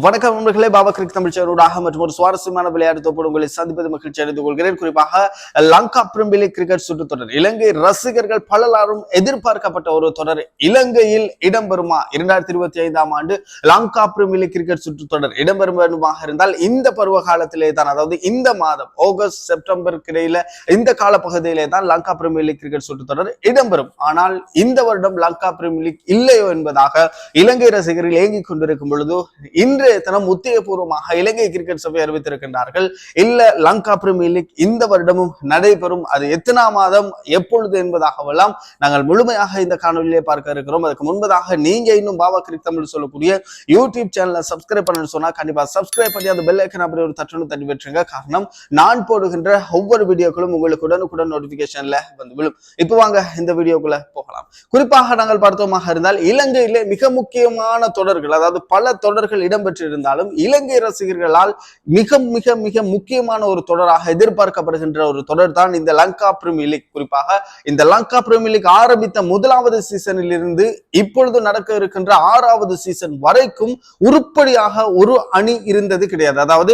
வணக்கம் நண்பர்களே பாபா கிரிக் தமிழ் சேனலூடாக மற்றும் ஒரு சுவாரஸ்யமான விளையாட்டு தொப்போடு உங்களை சந்திப்பது மகிழ்ச்சி அடைந்து கொள்கிறேன். குறிப்பாக லங்கா பிரீமியர் கிரிக்கெட் சுற்றுத்தொடர் இலங்கை ரசிகர்கள் பலரும் எதிர்பார்க்கப்பட்ட ஒரு தொடர் இலங்கையில் இடம்பெறுமா? இரண்டாயிரத்தி இருபத்தி ஐந்தாம் ஆண்டு லங்கா பிரீமியர் கிரிக்கெட் சுற்றுத்தொடர் இடம்பெறும் வேண்டுமாக இருந்தால் இந்த பருவ காலத்திலே தான் அதாவது இந்த மாதம் ஆகஸ்ட் செப்டம்பருக்கு இடையில இந்த கால பகுதியிலே தான் லங்கா பிரிமியர் கிரிக்கெட் சுற்றுத்தொடர் இடம்பெறும். ஆனால் இந்த வருடம் லங்கா பிரிமியர் லீக் இல்லையோ என்பதாக இலங்கை ரசிகர்கள் ஏங்கிக் கொண்டிருக்கும் பொழுது இந்த இன்றைய தினம் உத்தியபூர்வமாக இலங்கை கிரிக்கெட் சபை அறிவித்திருக்கின்றார்கள். இல்ல லங்கா பிரீமியர் லீக் இந்த வருடமும் நடைபெறும். அது எத்தனா மாதம் எப்பொழுது என்பதாகவெல்லாம் நாங்கள் முழுமையாக இந்த காணொலியிலே பார்க்க இருக்கிறோம். அதுக்கு முன்பதாக நீங்க இன்னும் பாபா கிரிக் தமிழ் சொல்லக்கூடிய யூடியூப் சேனலை சப்ஸ்கிரைப் பண்ணணும்னு சொன்னா கண்டிப்பா சப்ஸ்கிரைப் பண்ணி அந்த பெல் ஐக்கன் அப்படி ஒரு தட்டணும் தட்டி விட்டுருங்க. காரணம் நான் போடுகின்ற ஒவ்வொரு வீடியோக்களும் உங்களுக்கு உடனுக்குடன் நோட்டிபிகேஷன்ல வந்து விழும். இப்போ வாங்க இந்த வீடியோக்குள்ள பார்க்கலாம். குறிப்பாக நாங்கள் பார்த்தோமாக இருந்தால் இலங்கையிலே மிக முக்கியமான தொடர்கள் அதாவது பல தொடர்கள் இடம்பெற்றிருந்தாலும் இலங்கை ரசிகர்களால் மிக மிக மிக முக்கியமான ஒரு தொடராக எதிர்பார்க்கப்படுகின்ற ஒரு தொடர் தான் இந்த லங்கா பிரீமியர் லீக். குறிப்பாக இந்த லங்கா பிரீமியர் லீக் ஆரம்பித்த முதலாவது சீசனில் இருந்து இப்பொழுது நடக்க இருக்கின்ற ஆறாவது சீசன் வரைக்கும் உருப்படியாக ஒரு அணி இருந்தது கிடையாது. அதாவது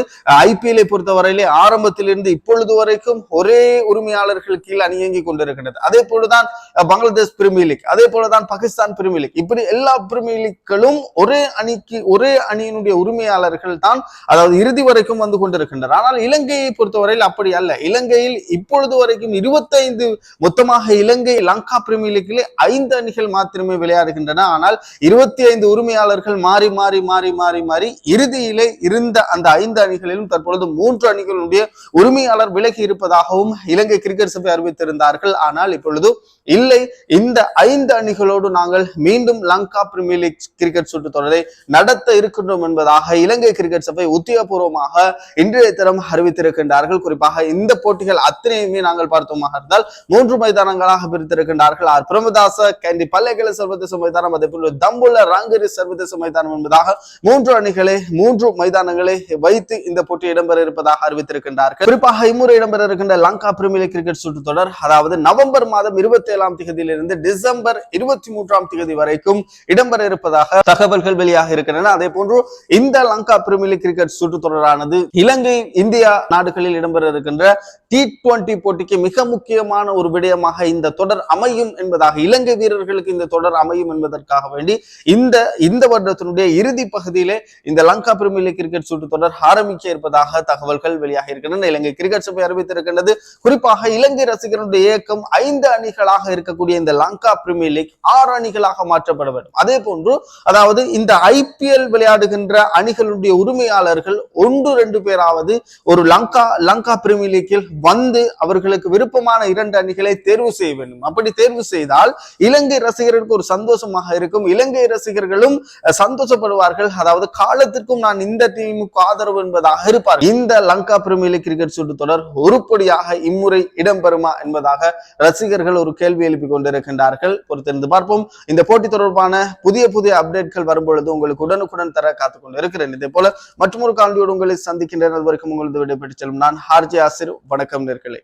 ஐபிஎல்லை பொறுத்தவரையிலே ஆரம்பத்திலிருந்து இப்பொழுது வரைக்கும் ஒரே உரிமையாளர்கள் கீழ் அணி இயங்கிக் கொண்டிருக்கின்றது. அதே போலதான் பங்களாதேஷ் பிரிமியர் லீக் அதே போலதான் பாகிஸ்தான் பிரிமியர் லீக் இப்படி எல்லா பிரிமியர் லீக்களும் ஒரே அணிக்கு ஒரே அணியினுடைய உரிமையாளர்கள் தான் அதாவது இறுதி வரைக்கும் வந்து கொண்டிருக்கின்றனர். ஆனால் இலங்கையை பொறுத்தவரையில் அப்படி அல்ல. இலங்கையில் இப்பொழுது வரைக்கும் இருபத்தைந்து மொத்தமாக இலங்கை லங்கா பிரிமியர் லீக்கிலே ஐந்து அணிகள் மாத்திரமே விளையாடுகின்றன. ஆனால் இருபத்தி ஐந்து உரிமையாளர்கள் மாறி மாறி மாறி மாறி மாறி இறுதியிலே இருந்த அந்த ஐந்து அணிகளிலும் தற்பொழுது மூன்று அணிகளுடைய உரிமையாளர் விலகி இருப்பதாகவும் இலங்கை கிரிக்கெட் சபை அறிவித்திருந்தார்கள். ஆனால் இப்பொழுது இல்லை. இந்த ஐந்து அணிகளோடு நாங்கள் மீண்டும் லங்கா பிரீமியர் லீக் கிரிக்கெட் சுற்று தொடரை நடத்த இருக்கின்றோம் என்பதாக இலங்கை கிரிக்கெட் சபை உத்தியோகபூர்வமாக இன்றைய தினம் அறிவித்திருக்கின்றார்கள். குறிப்பாக இந்த போட்டிகள் அத்தனையுமே நாங்கள் பார்த்தோமாக இருந்தால் மூன்று மைதானங்களாக பிரித்திருக்கின்றார்கள். ஆர். பிரமதாச கேண்டி பல்லைகளை சர்வதேச மைதானம் அதே போல தம்புள்ள ராங்கரி சர்வதேச மைதானம் என்பதாக மூன்று அணிகளை மூன்று மைதானங்களை வைத்து இந்த போட்டி இடம்பெற இருப்பதாக அறிவித்திருக்கின்றார்கள். குறிப்பாக இம்முறை இடம்பெற இருக்கின்ற லங்கா பிரீமியர் லீக் கிரிக்கெட் சுற்று தொடர் அதாவது நவம்பர் மாதம் இருபத்தி ஏழாம் தேதியிலிருந்து டிசம்பர் இருபத்தி மூன்றாம் தேதி வரைக்கும் இடம்பெற இருப்பதாக தகவல்கள் வெளியாக இருக்கின்றன. அதே போன்று இந்த லங்கா பிரிமியர் லீக் கிரிக்கெட் சுற்றுத்தொடரானது இலங்கை இந்தியா நாடுகளில் இடம்பெற இருக்கின்ற டி டுவெண்டி போட்டிக்கு மிக முக்கியமான ஒரு விடயமாக இந்த தொடர் அமையும் என்பதாக இலங்கை வீரர்களுக்கு இந்த தொடர் அமையும் என்பதற்காக வேண்டி இந்த இந்த வருடத்தினுடைய இறுதி பகுதியிலே இந்த லங்கா பிரிமியர் லீக் கிரிக்கெட் சுற்று தொடர் ஆரம்பிக்க இருப்பதாக தகவல்கள் வெளியாக இருக்கின்றன. இலங்கை கிரிக்கெட் சபை அறிவித்திருக்கின்றது. குறிப்பாக இலங்கை ரசிகர்களுடைய இயக்கம் ஐந்து அணிகளாக இருக்கக்கூடிய இந்த லங்கா பிரிமியர் லீக் ஆறு அணிகளாக மாற்றப்பட வேண்டும். அதே போன்று அதாவது இந்த ஐபிஎல் விளையாடுகின்ற அணிகளுடைய உரிமையாளர்கள் ஒன்று ரெண்டு பேராவது ஒரு லங்கா லங்கா பிரிமியர் லீக்கில் வந்து அவர்களுக்கு விருப்பமான இரண்டு அணிகளை தேர்வு செய்ய வேண்டும். அப்படி தேர்வு செய்தால் இலங்கை ரசிகர்களுக்கு ஒரு சந்தோஷமாக இருக்கும். இலங்கை ரசிகர்களும் சந்தோஷப்படுவார்கள். அதாவது காலத்திற்கும் நான் இந்த டீமுக்கு ஆதரவு என்பதாக இருப்பார் இந்த லங்கா பிரீமியர் லீக் கிரிக்கெட் சுற்றுத் தொடர் உருப்படியாக இம்முறை இடம்பெறுமா என்பதாக ரசிகர்கள் ஒரு கேள்வி எழுப்பி கொண்டிருக்கின்றார்கள். பொறுத்திருந்து பார்ப்போம். இந்த போட்டி தொடர்பான புதிய புதிய அப்டேட்கள் வரும்பொழுது உங்களுக்கு உடனுக்குடன் தர காத்துக்கொண்டு இருக்கிறேன் இதே போல மற்றொரு காணொலியோடு உங்களை சந்திக்கின்ற வரைக்கும் உங்களது விடைபெற்று செல்லும் நான் ஹார்ஜி ஆசிர். வணக்கம். வணக்கம் நேர்களே